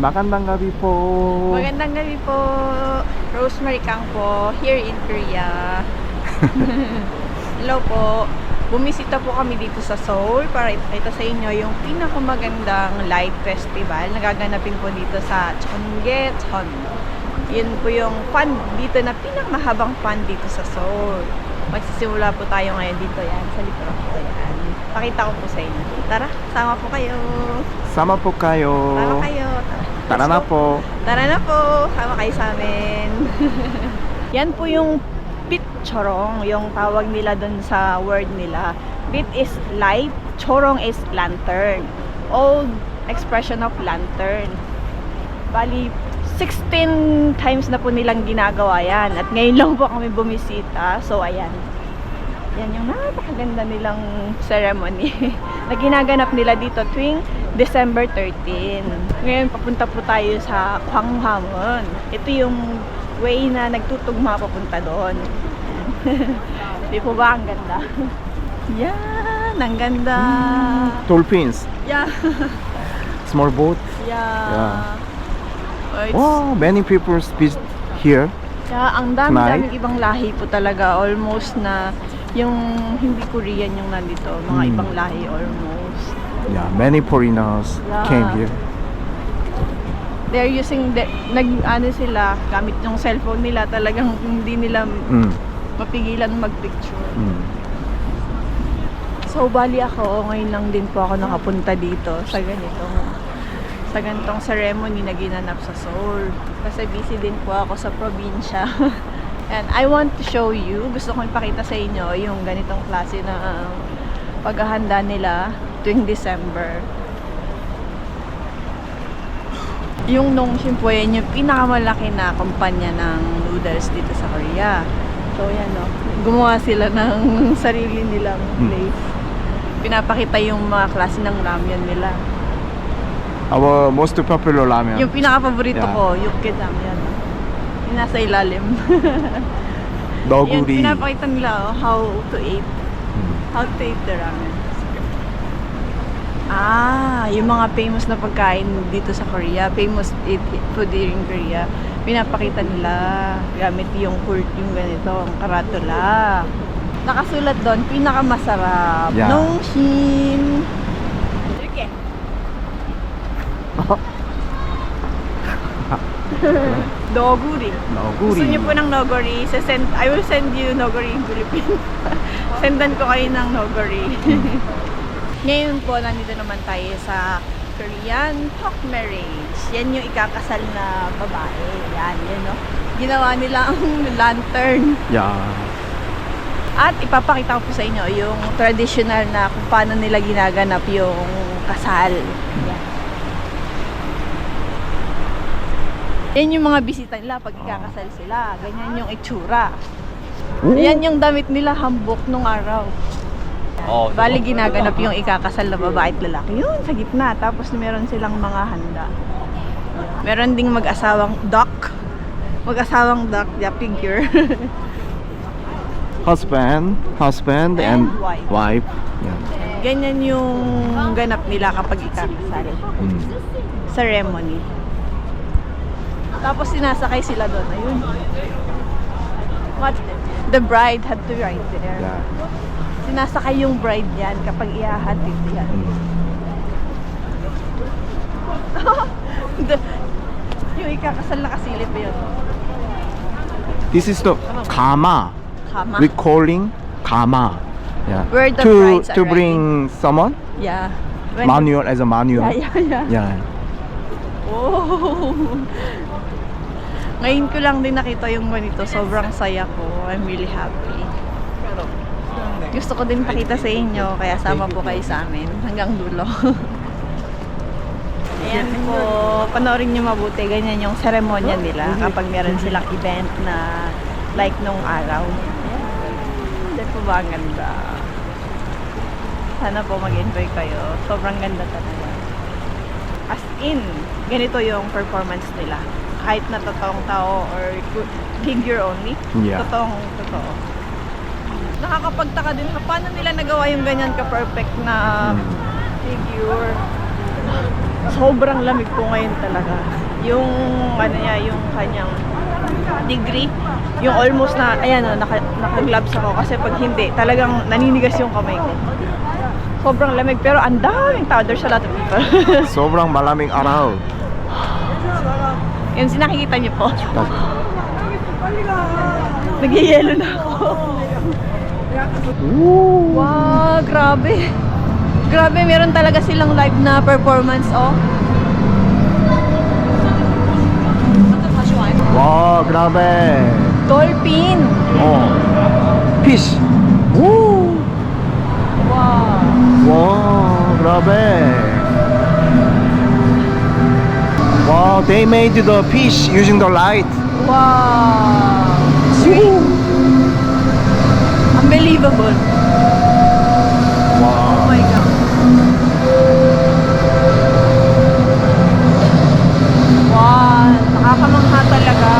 Magandang gabi po. Magandang gabi po. Rosemary Kang po, here in Korea. Hello po. Bumisita po kami dito sa Seoul para ipakita sa inyo yung pinakamagandang light festival na gaganapin po dito sa Cheonggyecheon. Yun po yung fun dito na pinakamahabang fun dito sa Seoul. Magsisimula po tayo ngayon dito yan, sa likod po yan. Pakita ko po sa inyo. Tara, sama po kayo. Sama po kayo. Sama kayo. Tara Let's na po. Tara na po, sama kayo sa amin. Yan po yung pit chorong, yung tawag nila dun sa word nila. Pit is light, chorong is lantern. Old expression of lantern. Bali, 16 times na po nilang ginagawa yan. At ngayon lang po kami bumisita. So, ayan. Yan yung napakaganda nilang ceremony na ginaganap nila dito tuwing December 13. Ngayon papunta po tayo sa Kwanghamon. Ito yung way na nagtutugma papunta doon. Di po ba ang ganda? Yan, ang ganda. Dolphins. Yeah. Small boat. Yeah. Yeah. Oh, Wow, many people visit here. Kaya ang dami-daming ibang lahi po talaga. Almost na yung hindi Korean yung nandito. Mga Hmm. ibang lahi almost. Yeah, many foreigners Yeah. came here. They're using, the, nag, ano sila, gamit yung cellphone nila. Talagang hindi nila Mm. mapigilan mag-picture. Mm. So, bali ako, ngayon lang din po ako nakapunta dito sa ganitong sa ganitong ceremony na ginanap sa Seoul. Kasi busy din po ako sa probinsya. And I want to show you, gusto kong ipakita sa inyo yung ganitong klase na uh, paghahanda nila tuwing December. Yung Nongshim po yan, yung pinakamalaki na kumpanya ng noodles dito sa Korea. So, yan no. Gumawa sila ng sarili nilang Hmm. place. Pinapakita yung mga klase ng ramyun nila. Our most popular ramen. Yung pinaka-paborito Yeah. ko, yung kedamyan. Yung nasa ilalim. Yan, Noguri. pinapakita nila oh, how to eat. Mm. How to eat the ramen. Ah, yung mga famous na pagkain dito sa Korea, famous eat, food here in Korea, pinapakita nila gamit yung court yung ganito, ang karatula. Nakasulat doon, pinakamasarap. Yeah. Nongshin. Okay. Oh. Noguri. Noguri. Gusto niyo po ng Noguri, sa send, I will send you Noguri in Philippines. Sendan ko kayo ng Noguri. Hmm. Ngayon po, nandito naman tayo sa Korean Talk Marriage. Yan yung ikakasal na babae. Yan, yan no. Ginawa nila ang lantern. Yeah. At ipapakita ko po sa inyo yung traditional na kung paano nila ginaganap yung kasal. Yan. Yan yung mga bisita nila pag ikakasal sila. Ganyan yung itsura. Ooh. Yan yung damit nila hambok nung araw. Oh, Bali ginaganap yung ikakasal na babae at lalaki. Yun, sa gitna. Tapos meron silang mga handa. Meron ding mag-asawang duck. Mag-asawang duck, the figure. Husband, husband and, And wife. wife. Yeah. Ganyan yung ganap nila kapag ikakasal. Mm. Ceremony. Tapos sinasakay sila doon. Ayun. What? The bride had to ride there. Yeah. Sinasakay yung bride yan kapag iahatid yan. Yung ikakasal na kasilip yun. This is the kama. Kama. We calling kama. Yeah. Where the to brides to bring someone Yeah. When- manual as a manual. Yeah, yeah, yeah. Yeah. Oh. Ngayon ko lang din nakita yung ganito. Sobrang saya ko. I'm really happy. Gusto ko din pakita sa inyo, kaya sama po kayo sa amin hanggang dulo. Ayan po, panoorin nyo mabuti. Ganyan yung seremonya nila kapag meron silang event na like nung araw. Diyan po ba ang ganda? Sana po mag-enjoy kayo. Sobrang ganda talaga. As in, ganito yung performance nila. Kahit na totoong tao or figure only. Yeah. Totoong totoo. Nakakapagtaka din sa paano nila nagawa yung ganyan ka-perfect na Mm. figure. sobrang lamig po ngayon talaga. Yung, ano niya, yung kanyang degree, yung almost na, ayan o, naka, naka-gloves ako kasi pag hindi, talagang naninigas yung kamay ko. Sobrang lamig, pero ang daming tao. There's a lot of people. Sobrang malaming araw. Yun, sinakikita niyo po. Nagyayelo na ako. Wow, grabe. Grabe, meron talaga silang live na performance, oh. Wow, grabe. Dolphin. Oh. Fish. Woo! Wow. Wow, grabe. Wow, they made the fish using the light. Wow. Sweet. Unbelievable. Oh Wow. my God. Wow, nakakamangha talaga.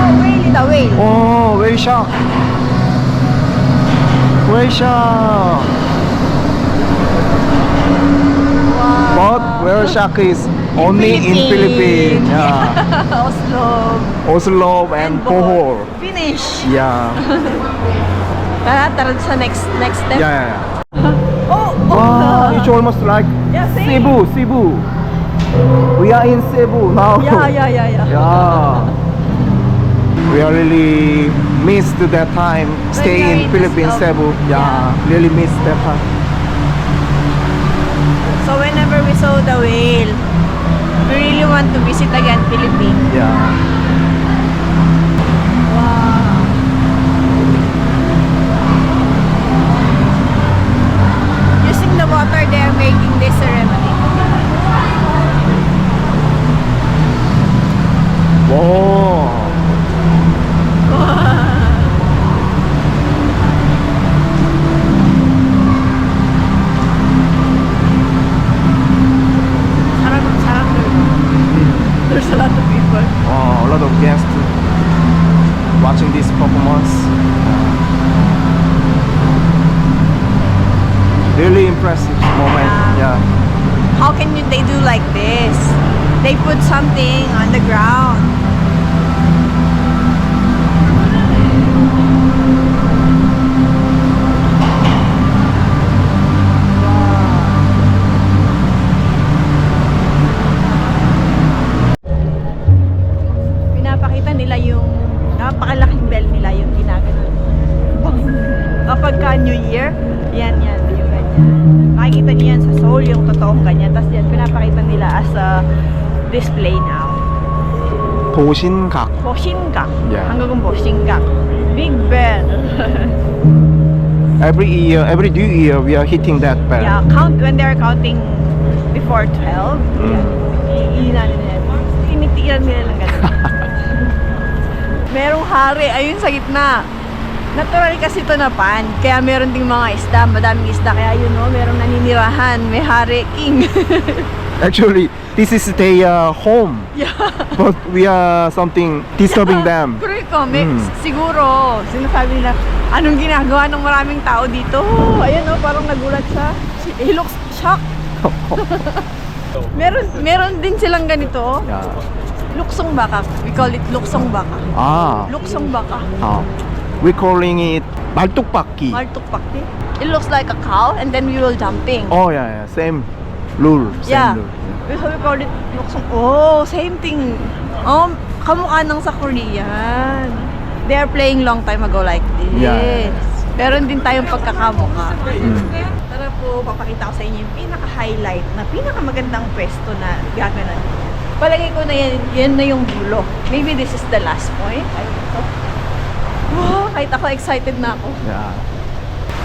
Oh, whale, the whale. Oh, whale shark. Whale shark. Wow. Shark is only in Philippines. Yeah. Oslo. Oslo and Bohol. Finish. Yeah. Tara, tara sa next next step. Yeah, yeah, yeah. Oh, oh. Wow, it's almost like Yeah, same. Cebu, Cebu. We are in Cebu now. Yeah, yeah, yeah, yeah. Yeah. We are really missed that time. Stay in in Philippines, Cebu. Cebu. Yeah, really missed that time. So whenever we saw the whale, we really want to visit again Philippines. Yeah. Yeah. Yeah. How can you, they do like this? They put something on the ground. 도신각. Boshingak. Yeah. Hanggang Boshingak. Big bell. Every year, every new year, we are hitting that bell. yeah, count when they're counting before 12. Mm. Yan. Iinan nila yan. Tinitiran nila lang ganun. Merong hari, ayun sa gitna. Natural kasi ito na pan. Kaya meron ding mga isda, madaming isda. Kaya yun no, merong naninirahan. May hari, king. Actually, this is their uh, home, yeah. but we are something disturbing them. Correct ko, may, Mm. siguro, sinasabi nila, anong ginagawa ng maraming tao dito? Ayan o, parang nagulat siya. He looks shocked. meron, meron din silang ganito. yeah. Luksong baka. We call it luksong baka. Ah, Luksong baka. ah. we calling it 말뚝박기. Maltuk pakti. It looks like a cow and then we will jumping. Oh yeah, yeah, same rule, same Yeah. rule. We, so we call it luksong. Oh, same thing. Oh, kamukha ng sa Korean. They are playing long time ago like this. Yeah. Meron din tayong pagkakamukha. Mm. Tara po, papakita ko sa inyo yung pinaka-highlight na pinakamagandang pwesto na gaganan. Palagay ko na yan, yan na yung dulo. Maybe this is the last point. I don't know. Wow, kahit ako excited na ako. Yeah.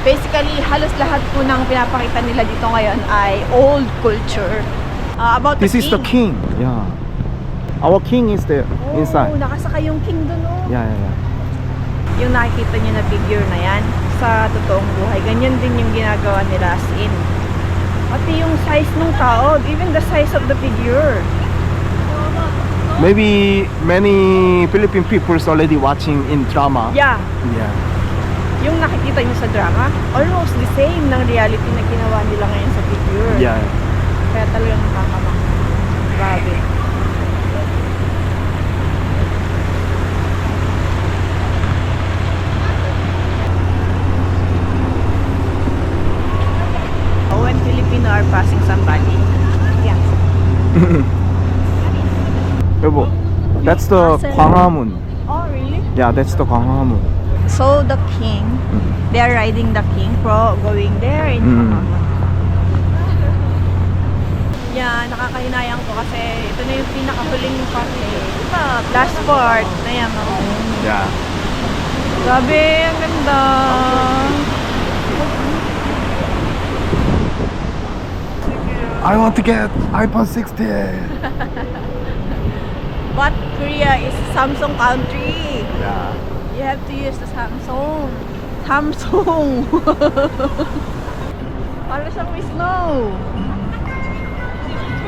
Basically, halos lahat po ng pinapakita nila dito ngayon ay old culture. Uh, about This the is the king. Yeah. Our king is there Oh, inside. nakasaka yung king doon, oh. Yeah, yeah, yeah. Yung nakikita niyo na figure na yan, sa totoong buhay, ganyan din yung ginagawa nila as in. Pati yung size ng tao, even the size of the figure. Maybe many Philippine people already watching in drama. Yeah, Yeah yung nakikita nyo sa drama, almost the same ng reality na ginawa nila ngayon sa picture. Yeah. Kaya talagang nakakamang. Grabe. When Filipino are passing somebody. Yeah. 여보, that's the Gwanghwamun. Oh, really? Yeah, that's the Gwanghwamun. So the king, they are riding the king pro going there in Mm. Pamama. Yeah, nakakahinayang ko kasi ito na yung pinakahuling parte. Diba? Last part na yan. Oh. Yeah. Grabe, ang ganda. I want to get iPhone 60. But Korea is Samsung country. Yeah. You have to use the Samsung. Samsung. Para siyang may snow.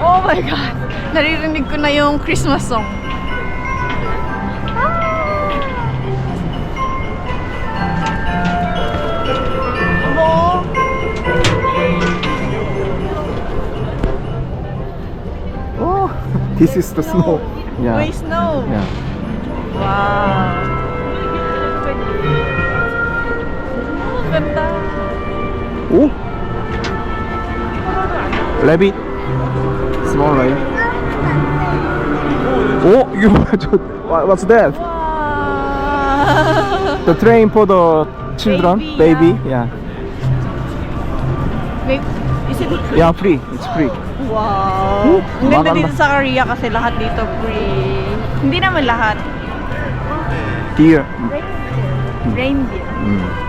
Oh my God! Naririnig ko na yung Christmas song. Oh, this is the snow. Yeah. May snow. Yeah. Wow. Oh. Rabbit. Small rabbit. Oh, you what's that? The train for the children, Baby, baby. Yeah. Is it Yeah, free. It's free. Wow. Ang ganda dito sa Korea kasi lahat dito free. Hindi naman lahat. Deer. Reindeer. Mm.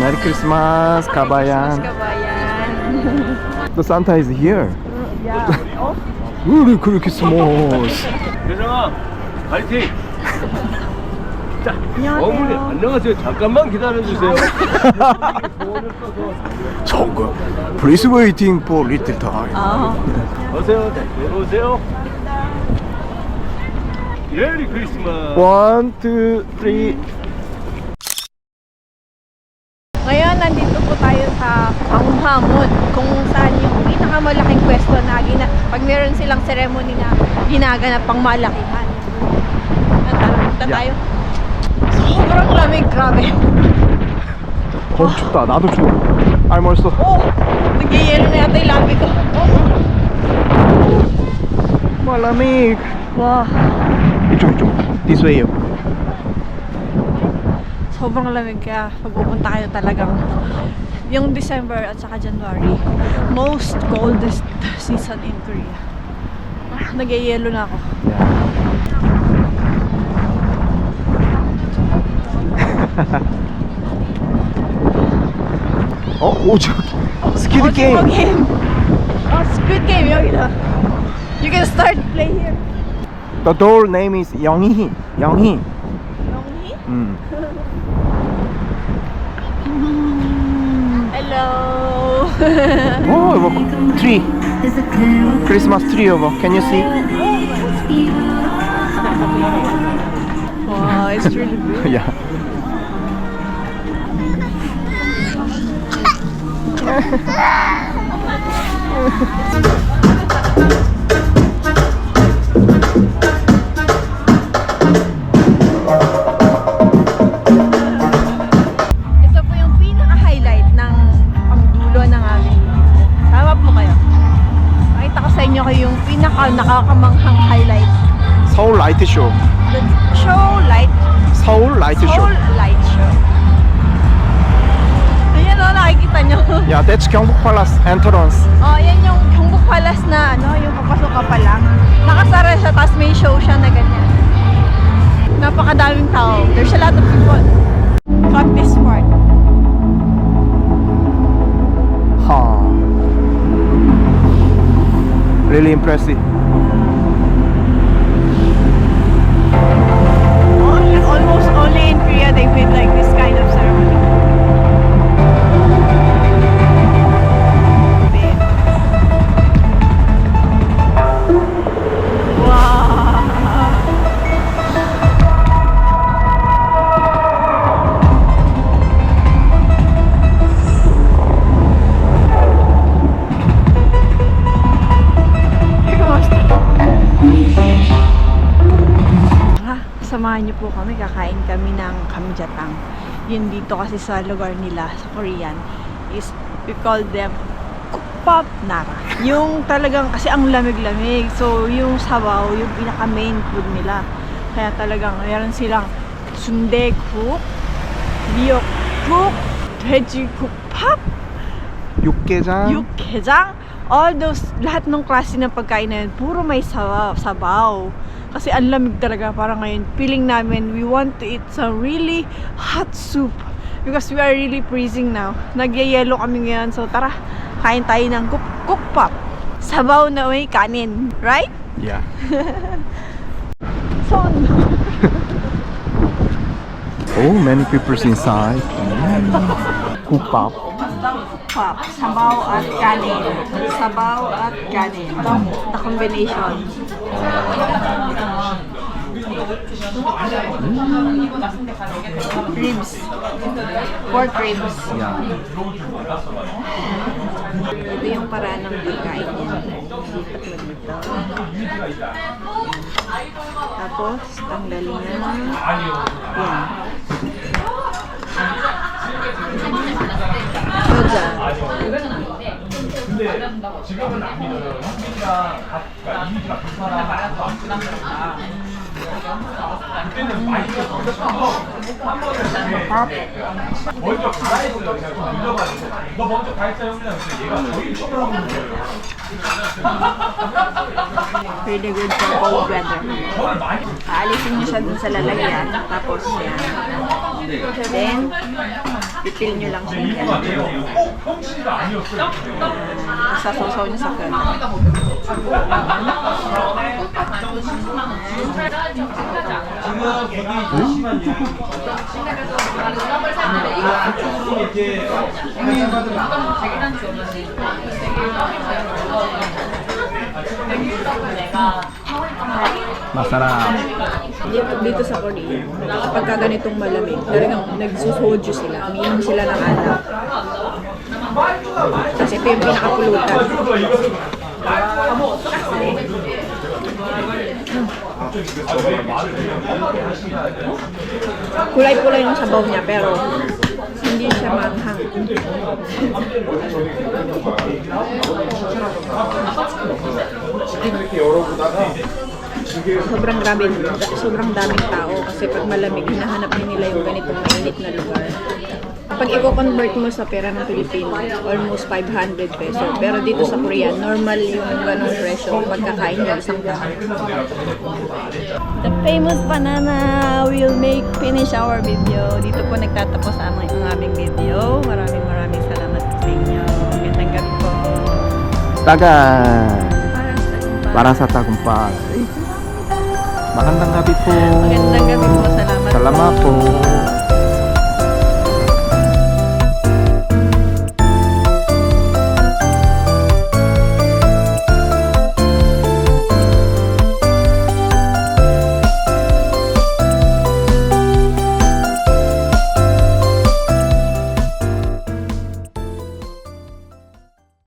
Merry Christmas, Christmas kabayan. kabayan. The Santa is here. yeah. Oh, Merry Christmas. 대성아 파이팅 자. 어머니 안녕하세요 잠깐만 기다려 주세요 저거. Please waiting for little time. 아. 네, 내려오세요 메리 크리스마스 One, two, three. pag meron silang ceremony na ginaganap pang malakihan. At tara, punta Yeah. tayo. Sobrang lamig, grabe. 어, 춥다. 나도 추워. I'm also. Oh, nagyayelo na yata yung labi ko. Oh, 마lamig. wow. 이쪽 이쪽. This way. Sobrang lamig kaya pag pupunta kayo talagang yung December at saka January, most coldest season in Korea. Ah, nagyayelo na ako. 어, 오 저기. 스키드 Oh, 게임. Squid Game. Oh, Squid Game. 여기 나. You can start play here. The doll name is 영희. 영희. Yonghi? 음. Hello. 오, 이거 트 Christmas tree over. Can you see? Wow, it's really good. yeah. nakakamanghang highlight. Seoul Light Show. The Seoul Light. Seoul Light Show. Seoul Light Show. Ayan o, nakikita nyo. yeah, that's Gyeongbuk Palace entrance. Oh, yan yung Gyeongbuk Palace na ano, yung papasok ka pa lang. Nakasara siya, tapos may show siya na ganyan. Napakadaming tao. There's a lot of people. Cut this part. Ha. Really impressive. kasi sa lugar nila, sa Korean, is we call them pop nara. Yung talagang, kasi ang lamig-lamig. So, yung sabaw, yung pinaka main food nila. Kaya talagang, meron silang sundeguk, 미역국, 돼지국밥, 육개장. 육개장, all those, lahat ng klase ng pagkain na yun, puro may sabaw, sabaw. Kasi ang lamig talaga, parang ngayon, feeling namin, we want to eat some really hot soup. Because we are really freezing now. Nagyayelo kami ngayon, so tara, kain tayo ng kuk kukpap. Sabaw na may kanin, right? Yeah. Son! Oh, many people's inside. 국밥. Pop, sabaw at kanin. Sabaw at kanin. The combination. For dreams. Yeah. Ito yung paraan ng pagkain niya. Tapos, tanggalin na lang. Yan. Soja. 지금은 안 믿어요. 현빈이랑 각, 그러니까 이미지가 불편하고 밥. 먼저 가라했어요. 제가 좀 늦어가지고. 너 먼저 가했어 형이랑 얘가 거의 처음으로 하는 거예요. Really good for cold weather. Aalisin niyo siya dun sa lalagyan. Tapos yan. Then, pipil niyo lang siya yan. Uh, sasaw niyo sa curd. Masarap. Dito, dito sa Korea, kapag ka ganitong malamig, talagang nagsusoju sila. Umiinom sila ng alak. Kasi ito yung pinakapulutan. Kulay-kulay yung sabaw niya, pero hindi siya manghang. Sobrang grabe, sobrang daming tao kasi pag malamig, hinahanap din nila yung ganitong mainit na lugar. Pag i-convert mo sa pera ng Pilipino, almost 500 peso. Pero dito sa Korea, normal yung ganong presyo pagkakain ng isang tao. The famous banana will make finish our video. Dito po nagtatapos ang aming, ang aming video. Maraming maraming salamat sa inyo. Magandang gabi po. Tagan. Para sa tagumpay. Para sa tagumpay. Magandang gabi po. Magandang gabi po. Salamat, Salamat po.